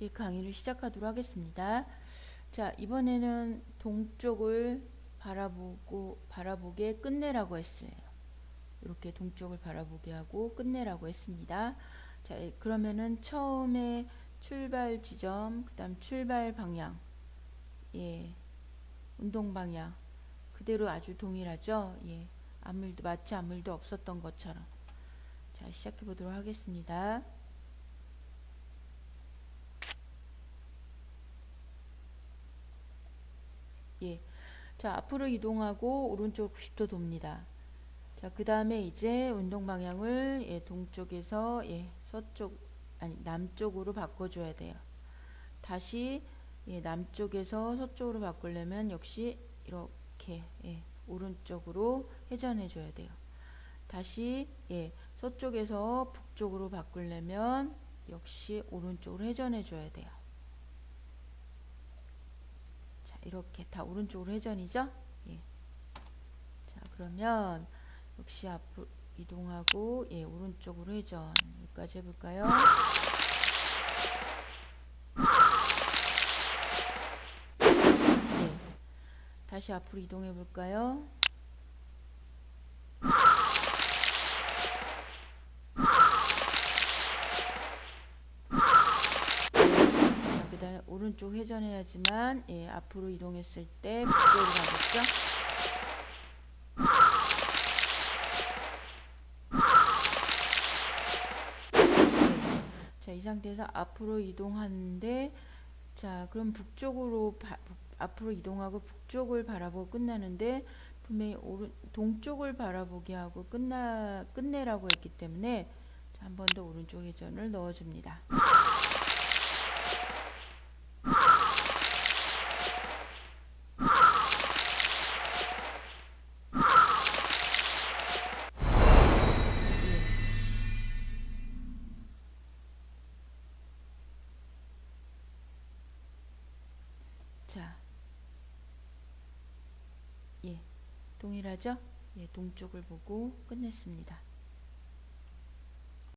이 강의를 시작하도록 하겠습니다. 자, 이번에는 동쪽을 바라보고 바라보게 끝내라고 했어요. 이렇게 동쪽을 바라보게 하고 끝내라고 했습니다. 자, 예, 그러면은 처음에 출발 지점, 그다음 출발 방향, 예, 운동 방향 그대로 아주 동일하죠. 예, 아무 일도 마치 아무 일도 없었던 것처럼. 자, 시작해 보도록 하겠습니다. 예. 자, 앞으로 이동하고 오른쪽 90도 돕니다. 자, 그 다음에 이제 운동 방향을 예, 동쪽에서 예, 서쪽 아니 남쪽으로 바꿔줘야 돼요. 다시 예, 남쪽에서 서쪽으로 바꾸려면 역시 이렇게 예, 오른쪽으로 회전해 줘야 돼요. 다시 예, 서쪽에서 북쪽으로 바꾸려면 역시 오른쪽으로 회전해 줘야 돼요. 자, 이렇게 다 오른쪽으로 회전이죠? 예. 자, 그러면 역시 앞으로 이동하고 예, 오른쪽으로 회전. 여기까지 해 볼까요? 네. 다시 앞으로 이동해 볼까요? 자, 그다음에 오른쪽 회전해야지만 예, 앞으로 이동했을 때 북쪽으로 가겠죠? 자, 이 상태에서 앞으로 이동하는데 자, 그럼 북쪽으로 바, 북, 앞으로 이동하고 북쪽을 바라보고 끝나는데 분명히 오른 동쪽을 바라보게 하고 끝나 끝내라고 했기 때문에 한 번 더 오른쪽 회전을 넣어 줍니다. 자, 예, 동일하죠? 예, 동쪽을 보고 끝냈습니다.